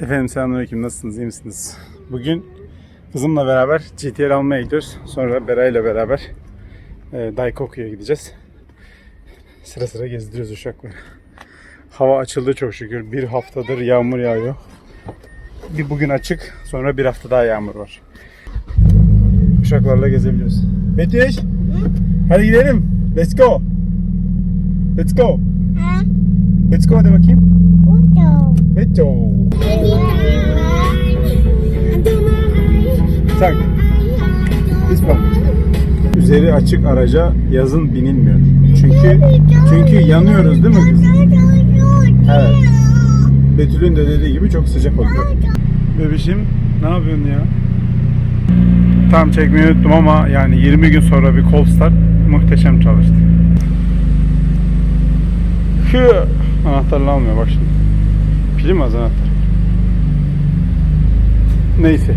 Efendim selamünaleyküm nasılsınız iyi misiniz? Bugün kızımla beraber GTR almaya gidiyoruz. Sonra Bera ile beraber e, Daikoku'ya gideceğiz. Sıra sıra gezdiriyoruz uşakları. Hava açıldı çok şükür. Bir haftadır yağmur yağıyor. Bir bugün açık sonra bir hafta daha yağmur var. Uşaklarla gezebiliyoruz. Betüş! Hadi gidelim. Let's go. Let's go. Let's go hadi bakayım. Let's go. Tak. Bak. Üzeri açık araca yazın binilmiyor. Çünkü çünkü yanıyoruz değil mi kız? Evet. Betül'ün de dediği gibi çok sıcak oluyor. Bebişim ne yapıyorsun ya? Tam çekmeyi unuttum ama yani 20 gün sonra bir cold start muhteşem çalıştı. Anahtarla almıyor bak şimdi. Pili mi az anahtar? Neyse.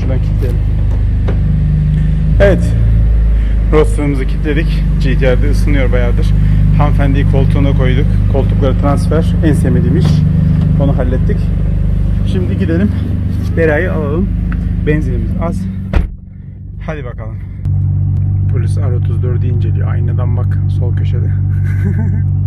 Şuradan kilitleyelim. Evet. Roster'ımızı kilitledik. GTR'de ısınıyor bayağıdır. Hanımefendiyi koltuğuna koyduk. Koltukları transfer. En sevmediğim iş. Onu hallettik. Şimdi gidelim. Bera'yı alalım. Benzinimiz az. Hadi bakalım. Polis R34'ü inceliyor. Aynadan bak sol köşede.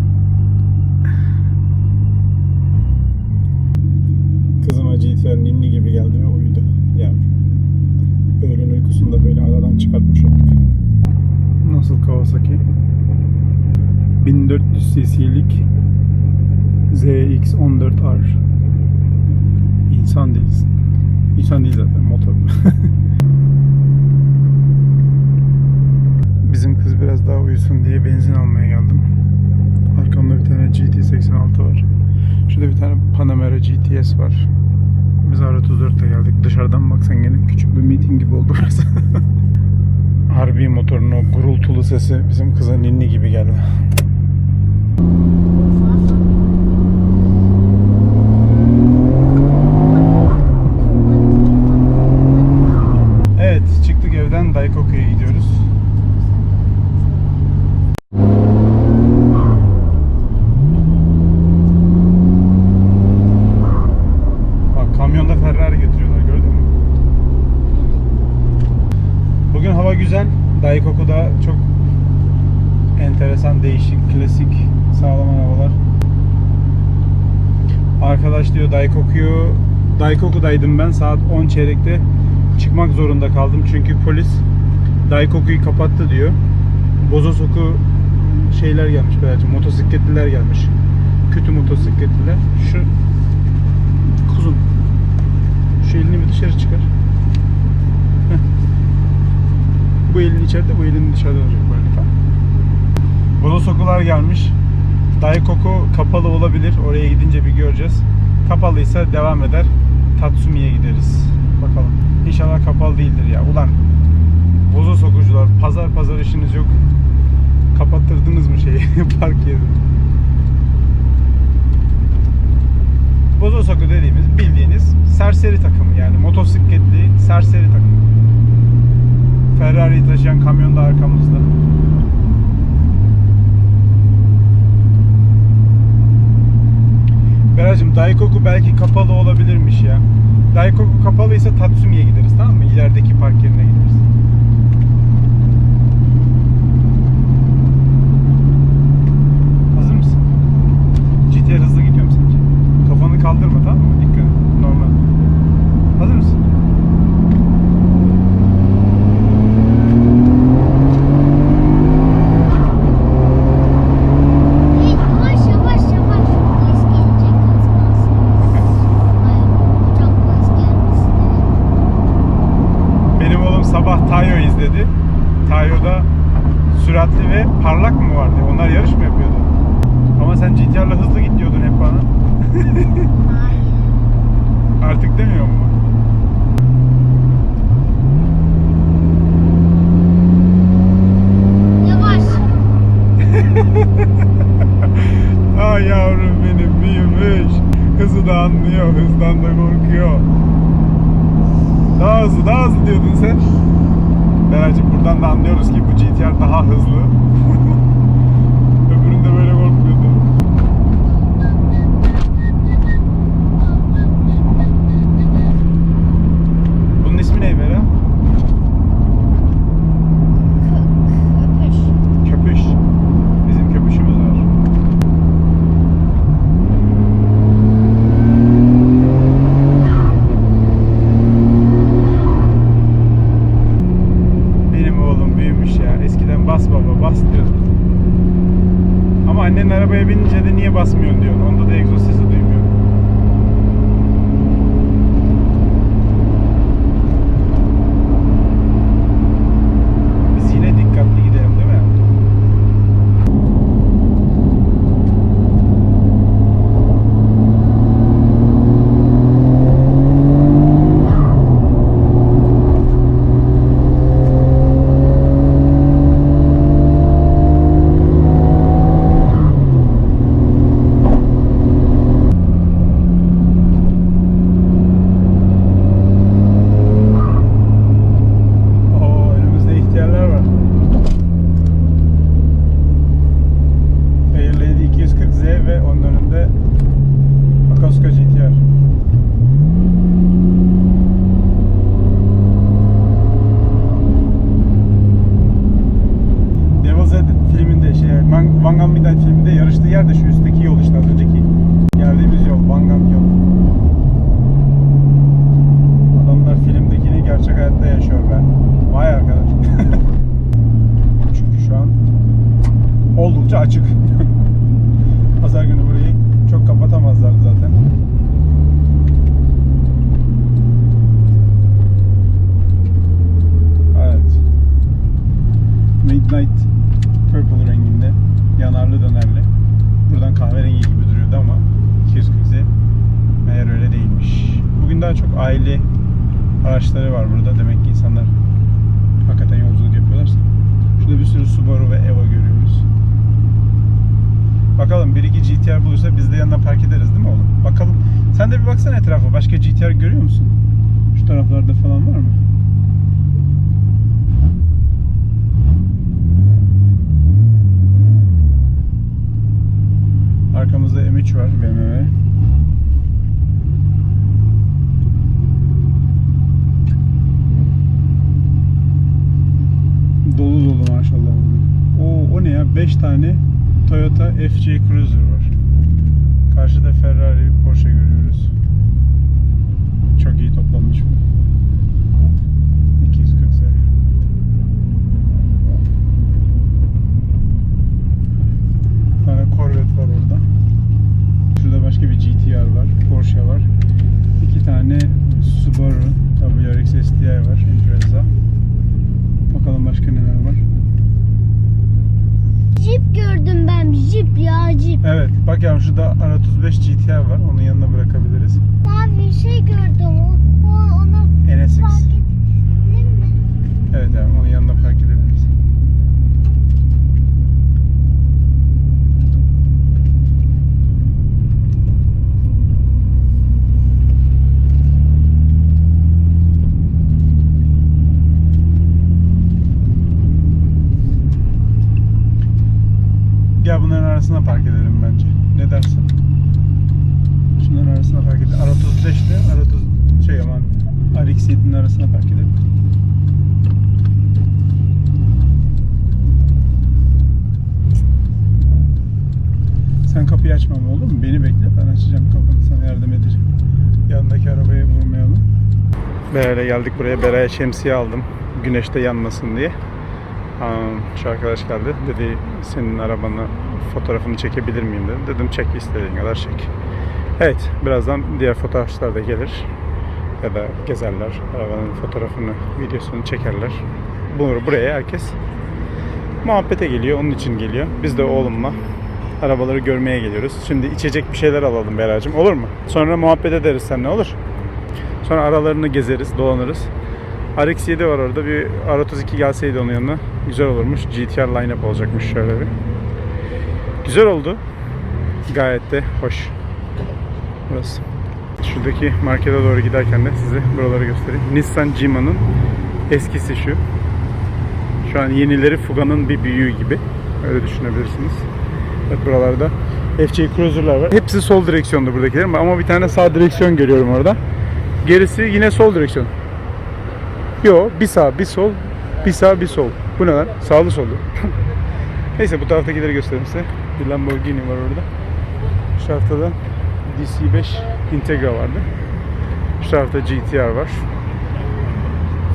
çıkartmış olduk. Nasıl Kawasaki? 1400 cc'lik ZX14R. İnsan değilsin. İnsan değil zaten motor. Bizim kız biraz daha uyusun diye benzin almaya geldim. Arkamda bir tane GT86 var. Şurada bir tane Panamera GTS var. Biz R34'te geldik. Dışarıdan baksan gene küçük bir meeting gibi oldu burası. Harbi motorun o gurultulu sesi bizim kıza ninni gibi geldi. Evet, çıktık evden Daikoku'ya gidiyoruz. Bak kamyonda Ferrari getiriyorlar gördün mü? Bugün hava güzel. Daikoku'da çok enteresan, değişik, klasik, sağlam havalar. Arkadaş diyor Daikoku'yu Daikoku'daydım ben saat 10 çeyrekte çıkmak zorunda kaldım çünkü polis Daikoku'yu kapattı diyor. Bozosoku şeyler gelmiş belki motosikletliler gelmiş. Kötü motosikletliler. Şu kuzum şu elini bir dışarı çıkar. Bu elin içeride, bu elin dışarıda olacak böyle tamam. Bozosokular gelmiş. Daikoku kapalı olabilir. Oraya gidince bir göreceğiz. Kapalıysa devam eder. Tatsumi'ye gideriz. Bakalım. İnşallah kapalı değildir ya. Ulan bozo sokucular pazar pazar işiniz yok. Kapattırdınız mı şeyi park yerini? Bozo soku dediğimiz bildiğiniz serseri takımı yani motosikletli serseri takımı. Ferrari'yi taşıyan kamyon da arkamızda. Beracım Daikoku belki kapalı olabilirmiş ya. Daikoku kapalıysa Tatsumi'ye gideriz tamam mı? İlerideki park yerine gideriz. Hazır mısın? GTR hızlı gidiyor mu sence? Kafanı kaldırma tamam mı? Dikkat et. Normal. Hazır mısın? Yavaş yavaş yavaş. Polis gelecek az kalsın. Ay çok polis gelmesin. Benim oğlum sabah Tayo izledi. Tayo'da süratli ve parlak mı vardı? Onlar yarış mı yapıyordu? Ama sen GTR'la hızlı git diyordun hep bana. Artık demiyor mu? Yavaş. Ay yavrum benim büyümüş. Hızı da anlıyor, hızdan da korkuyor. Daha hızlı, daha hızlı diyordun sen. Beracığım buradan da anlıyoruz ki bu GTR daha hızlı. Bulursa biz de yanına park ederiz değil mi oğlum? Bakalım. Sen de bir baksana etrafa. Başka GTR görüyor musun? Şu taraflarda falan var mı? Arkamızda M3 var BMW. Dolu dolu maşallah. O o ne ya? 5 tane Toyota FJ Cruiser var. Karşıda Ferrari, Porsche görüyoruz. Çok iyi toplanmış bu. 240 seri. Bir tane Corvette var orada. Şurada başka bir GTR var, Porsche var. İki tane Subaru WRX STI var, Impreza. Bakalım başka neler var. Jip gördüm ben. Jip ya jip. Evet, bak yavrum şurada R35 GTR var. Onun yanına bırakabiliriz. Mavi şey gördüm. O, o onu NSX. fark ettim mi? Evet yavrum, onun yanına park edebiliriz. Gel bunların arasına park edelim bence. Ne dersin? Şunların arasına park edelim. R35 ile R30 şey aman RX-7'nin arasına park edelim. Sen kapıyı açmam olur mu? Beni bekle. Ben açacağım kapını. Sana yardım edeceğim. Yanındaki arabayı vurmayalım. Beray'la geldik buraya. Beray'a şemsiye aldım. Güneşte yanmasın diye. Şu arkadaş geldi. Dedi senin arabanı fotoğrafını çekebilir miyim dedi. Dedim çek istediğin kadar çek. Evet. Birazdan diğer fotoğrafçılar da gelir. Ya da gezerler. Arabanın fotoğrafını, videosunu çekerler. Bunu buraya herkes muhabbete geliyor. Onun için geliyor. Biz de oğlumla arabaları görmeye geliyoruz. Şimdi içecek bir şeyler alalım Beracığım. Olur mu? Sonra muhabbet ederiz sen ne olur? Sonra aralarını gezeriz, dolanırız. RX-7 var orada. Bir R32 gelseydi onun yanına güzel olurmuş. GTR line-up olacakmış şöyle bir. Güzel oldu. Gayet de hoş. Burası. Şuradaki markete doğru giderken de size buraları göstereyim. Nissan Jima'nın eskisi şu. Şu an yenileri Fuga'nın bir büyüğü gibi. Öyle düşünebilirsiniz. Evet buralarda FJ Cruiser'lar var. Hepsi sol direksiyonda buradakilerin ama bir tane sağ direksiyon görüyorum orada. Gerisi yine sol direksiyon. Yo bir sağ bir sol bir sağ bir sol. Bu ne lan? Sağlı sollu. Neyse bu taraftakileri göstereyim size. Bir Lamborghini var orada. Şu tarafta da DC5 Integra vardı. Şu tarafta GTR var.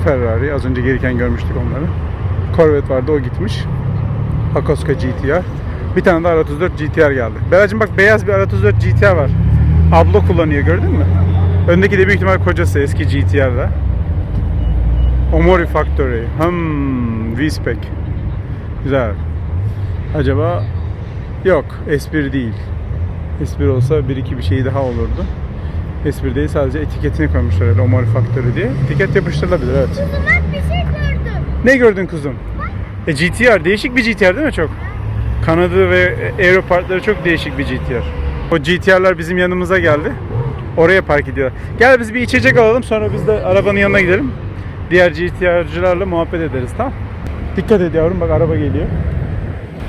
Ferrari. Az önce gelirken görmüştük onları. Corvette vardı o gitmiş. Akoska GTR. Bir tane de R34 GTR geldi. Beracığım bak beyaz bir R34 GTR var. Ablo kullanıyor gördün mü? Öndeki de büyük ihtimal kocası eski GTR'da. Omori Factory. Hmm, V-Spec. Güzel. Acaba yok espri değil. Espri olsa bir iki bir şey daha olurdu. Espri değil sadece etiketini koymuşlar öyle Omori Factory diye. Etiket yapıştırılabilir evet. Bak bir şey gördüm. Ne gördün kuzum? E GTR değişik bir GTR değil mi çok? Kanadı ve aeropartları çok değişik bir GTR. O GTR'lar bizim yanımıza geldi. Oraya park ediyorlar. Gel biz bir içecek alalım sonra biz de arabanın yanına gidelim. Diğer GTR'cılarla muhabbet ederiz tamam? Dikkat et yavrum bak araba geliyor.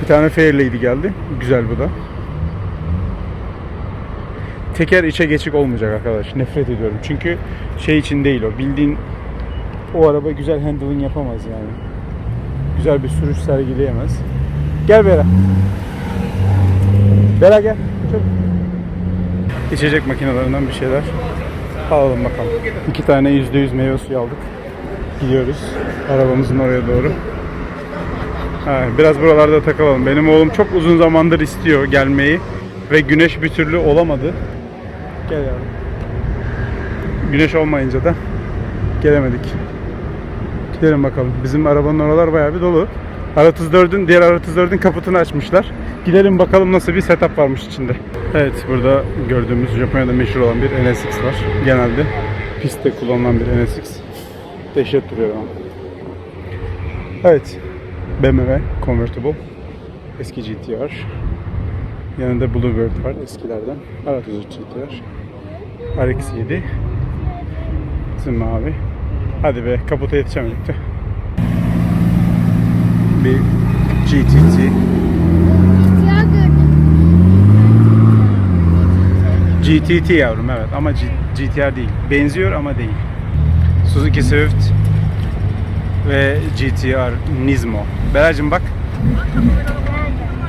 Bir tane Fairlady geldi. Güzel bu da. Teker içe geçik olmayacak arkadaş. Nefret ediyorum. Çünkü şey için değil o. Bildiğin o araba güzel handling yapamaz yani. Güzel bir sürüş sergileyemez. Gel Bera. Bera gel. Çok. İçecek makinelerinden bir şeyler alalım bakalım. İki tane %100 meyve suyu aldık. Gidiyoruz arabamızın oraya doğru. Ha, biraz buralarda takılalım. Benim oğlum çok uzun zamandır istiyor gelmeyi ve güneş bir türlü olamadı. Gel yavrum. Güneş olmayınca da gelemedik. Gidelim bakalım. Bizim arabanın oralar bayağı bir dolu. R34'ün diğer R34'ün kaputunu açmışlar. Gidelim bakalım nasıl bir setup varmış içinde. Evet burada gördüğümüz Japonya'da meşhur olan bir NSX var. Genelde pistte kullanılan bir NSX. Dehşet duruyor ama. Evet. BMW Convertible. Eski GTR. Yanında Bluebird var eskilerden. R34 GTR. RX-7. Bizim mavi. Hadi be kaputa yetişemedik de. Bir GTT. GTT yavrum evet ama G- GTR değil. Benziyor ama değil. Suzuki Swift ve GTR Nismo. Beracım bak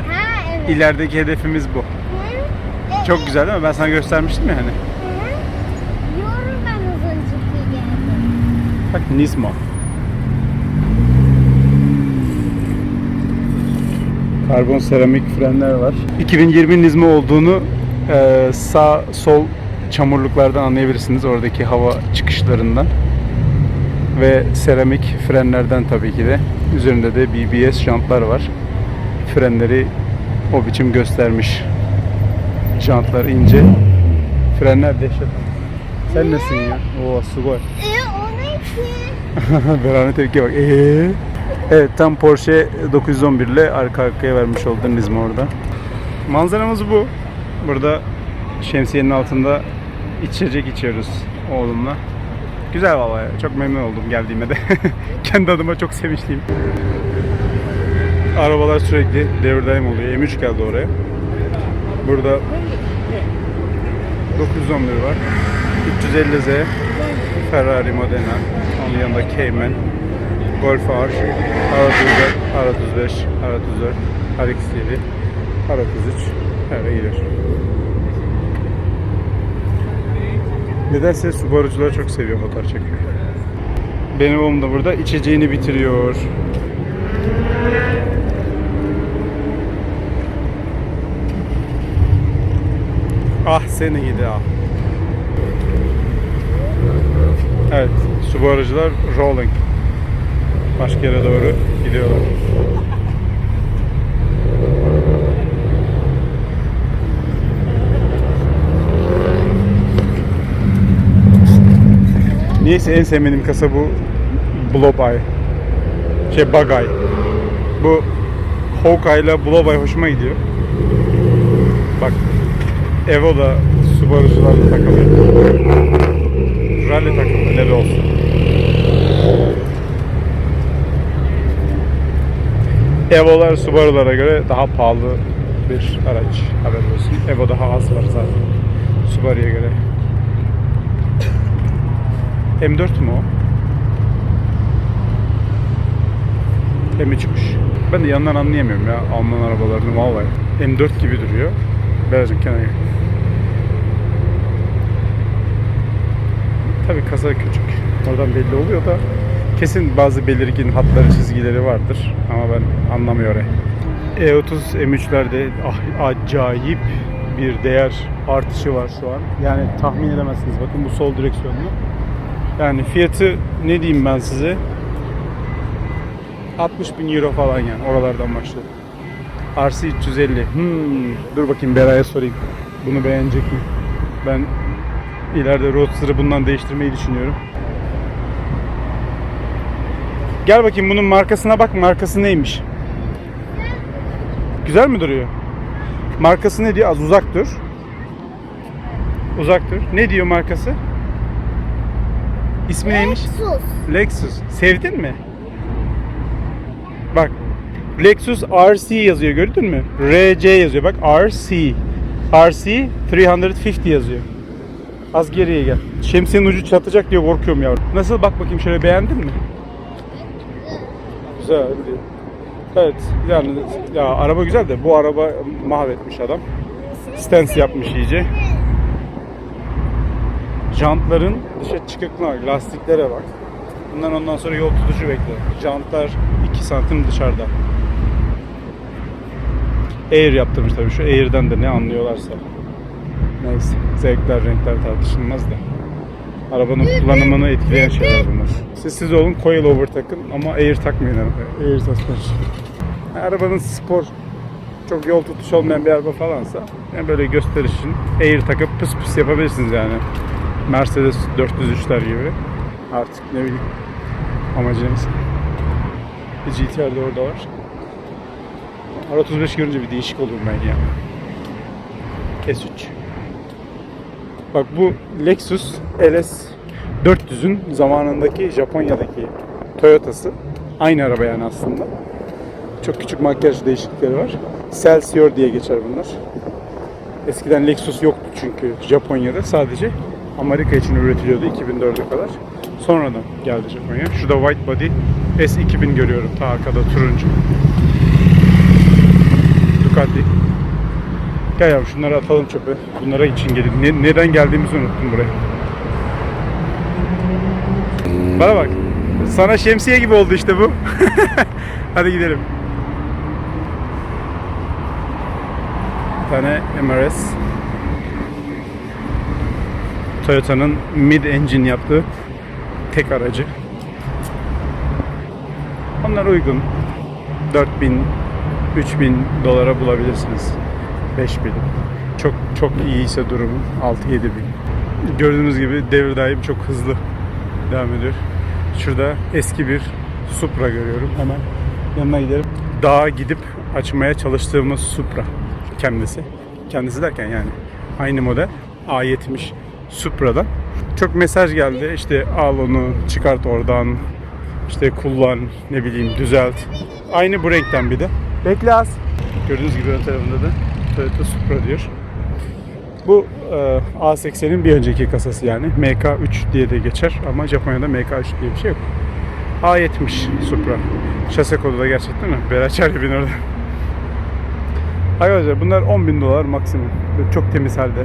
Ha evet. ilerideki hedefimiz bu. Hı? Çok güzel değil mi? Ben sana göstermiştim ya hani. Hı? Yorum ben az önceki geldim. Bak Nismo. Karbon seramik frenler var. 2020 Nismo olduğunu e, sağ sol çamurluklardan anlayabilirsiniz. Oradaki hava çıkışlarından. Ve seramik frenlerden tabii ki de. Üzerinde de BBS jantlar var. Frenleri o biçim göstermiş. Jantlar ince. Frenler dehşet. Sen nesin ya? Oo, sugoi. E ne? Verane tepki bak. Ee? Evet tam Porsche 911 ile arka arkaya vermiş oldu Nismo orada. Manzaramız bu. Burada şemsiyenin altında içecek içiyoruz oğlumla. Güzel vallahi. Çok memnun oldum geldiğime de. Kendi adıma çok sevinçliyim. Arabalar sürekli devir oluyor. M3 geldi oraya. Burada 911 var. 350Z, Ferrari Modena, onun yanında Cayman, Golf R, R34, R35, R34, RX-7, R33 öyle gidiyor. Nedense Subaru'cular çok seviyor fotoğraf çekmeyi. Benim oğlum da burada içeceğini bitiriyor. Ah seni gidi ah. Evet, Subaru'cular rolling. Başka yere doğru gidiyorlar. Niyeyse en sevmediğim kasa bu Blob Eye. Şey Bug. Bu Hawkeye ile Blob hoşuma gidiyor. Bak Evo da Subaru'cularla takılıyor. Rally takımı ne de olsun. Evo'lar Subaru'lara göre daha pahalı bir araç haber olsun. Evo daha az var zaten Subaru'ya göre. M4 mü o? M3'müş. Ben de yandan anlayamıyorum ya Alman arabalarını vallahi. M4 gibi duruyor. Birazcık kenara Tabii kasa küçük. Oradan belli oluyor da kesin bazı belirgin hatları, çizgileri vardır. Ama ben anlamıyorum. E30 M3'lerde ah- acayip bir değer artışı var şu an. Yani tahmin edemezsiniz. Bakın bu sol direksiyonlu. Yani fiyatı ne diyeyim ben size? 60 bin euro falan yani oralardan başladı. RC 350. Hmm, dur bakayım Beray'a sorayım. Bunu beğenecek mi? Ben ileride Roadster'ı bundan değiştirmeyi düşünüyorum. Gel bakayım bunun markasına bak. Markası neymiş? Güzel mi duruyor? Markası ne diyor? Az uzak dur. Uzak dur. Ne diyor markası? İsmi neymiş? Sus. Lexus. Sevdin mi? Bak. Lexus RC yazıyor gördün mü? RC yazıyor. Bak RC. RC 350 yazıyor. Az geriye gel. Şemsiyenin ucu çatacak diye korkuyorum yavrum. Nasıl? Bak bakayım şöyle beğendin mi? Güzel. Evet. Yani ya araba güzel de bu araba mahvetmiş adam. Stance yapmış iyice. Jantların dışa çıkıklığı bak, lastiklere bak. Bundan ondan sonra yol tutucu bekle. Jantlar 2 santim dışarıda. Air yaptırmış tabii. Şu Air'den de ne anlıyorlarsa. Neyse. Zevkler, renkler tartışılmaz da. Arabanın kullanımını etkileyen şeyler bunlar. Siz siz olun, coil over takın ama Air takmayın arabaya. Air suspension. Yani arabanın spor, çok yol tutuşu olmayan bir araba falansa yani böyle gösteriş için Air takıp pıs pıs yapabilirsiniz yani. Mercedes 403'ler gibi. Artık ne bileyim amacınız. Bir GTR de orada var. R35 görünce bir değişik olur ben ya. S3. Bak bu Lexus LS 400'ün zamanındaki Japonya'daki Toyota'sı. Aynı araba yani aslında. Çok küçük makyaj değişiklikleri var. Celsior diye geçer bunlar. Eskiden Lexus yoktu çünkü Japonya'da sadece Amerika için üretiliyordu 2004'e kadar. Sonradan geldi Japonya. Şurada white body S2000 görüyorum ta arkada turuncu. Ducati. Gel yavrum şunları atalım çöpe. Bunlara için gelin. Ne- neden geldiğimizi unuttum buraya. Bana bak. Sana şemsiye gibi oldu işte bu. Hadi gidelim. Bir tane MRS. Toyota'nın mid engine yaptığı tek aracı. Onlar uygun. 4000 3000 dolara bulabilirsiniz. 5000. Çok çok iyiyse durumu 6-7 bin. Gördüğünüz gibi devir daim çok hızlı devam ediyor. Şurada eski bir Supra görüyorum. Hemen yanına gidelim. Dağa gidip açmaya çalıştığımız Supra kendisi. Kendisi derken yani aynı model A70 Supra'dan. Çok mesaj geldi. İşte al onu çıkart oradan. işte kullan ne bileyim düzelt. Aynı bu renkten bir de. Bekle az. Gördüğünüz gibi ön tarafında da Toyota Supra diyor. Bu e, A80'in bir önceki kasası yani. MK3 diye de geçer ama Japonya'da MK3 diye bir şey yok. A70 Supra. Şase kodu da gerçek değil mi? Berat bin orada. Arkadaşlar bunlar 10 bin dolar maksimum. Böyle Çok temiz halde.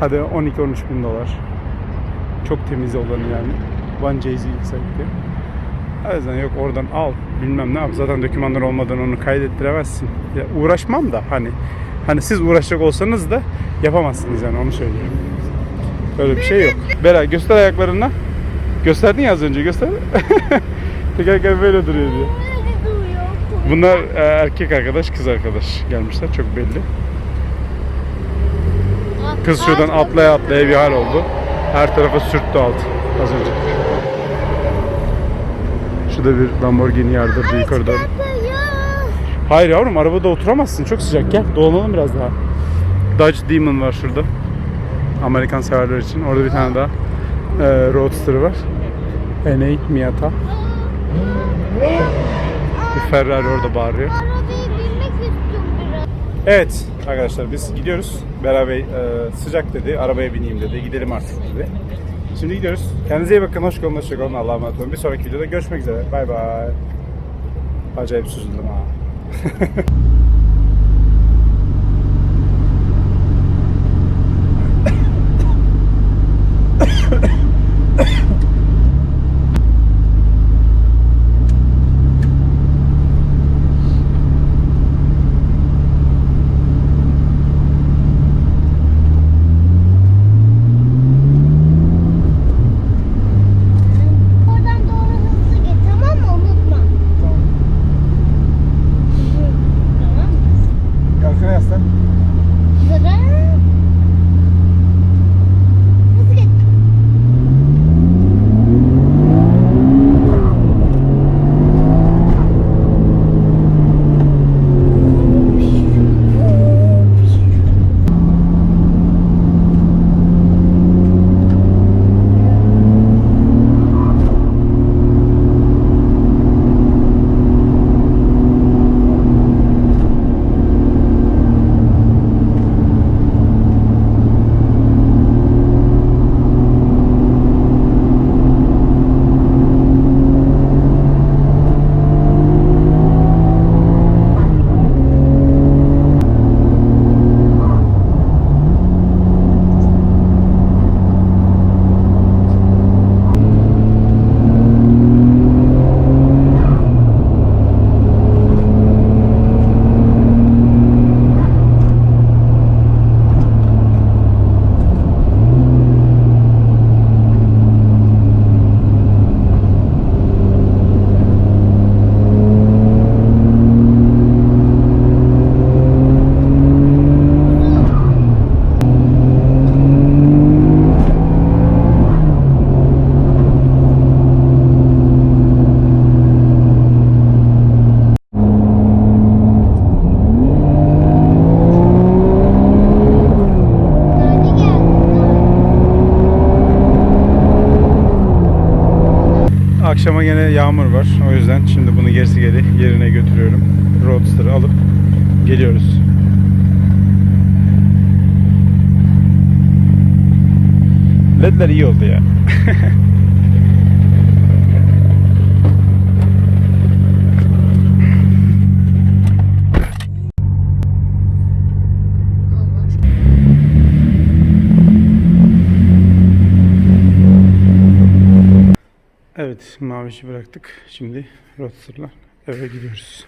Hadi 12-13 bin dolar. Çok temiz olanı yani. One Jay-Z özellikle. O yüzden yok oradan al bilmem ne yap. Zaten dokümanlar olmadan onu kaydettiremezsin. Ya uğraşmam da hani hani siz uğraşacak olsanız da yapamazsınız yani onu söylüyorum. Böyle bir şey yok. Bera göster ayaklarını. Gösterdin ya az önce göster. Tekerken böyle duruyor diyor. Bunlar e, erkek arkadaş, kız arkadaş gelmişler çok belli. Kız şuradan atlaya atlaya bir hal oldu. Her tarafa sürttü alt az önce. Şurada bir Lamborghini yardırdı yukarı doğru. Hayır yavrum arabada oturamazsın çok sıcak gel dolanalım biraz daha. Dodge Demon var şurada. Amerikan severler için. Orada bir tane daha e, Roadster var. NA Miata. Bir Ferrari orada bağırıyor. Arabaya binmek istiyorum biraz. Evet arkadaşlar biz gidiyoruz. Beraber e, sıcak dedi. Arabaya bineyim dedi. Gidelim artık dedi. Şimdi gidiyoruz. Kendinize iyi bakın. Hoş kalın. Hoşça kalın. Allah'a emanet olun. Bir sonraki videoda görüşmek üzere. Bay bay. Acayip süzüldüm ha. akşama gene yağmur var. O yüzden şimdi bunu gerisi geri yerine götürüyorum. Roadster'ı alıp geliyoruz. Ledler iyi oldu ya. Olur. Evet, Maviş'i bıraktık. Şimdi Roadster'la eve gidiyoruz.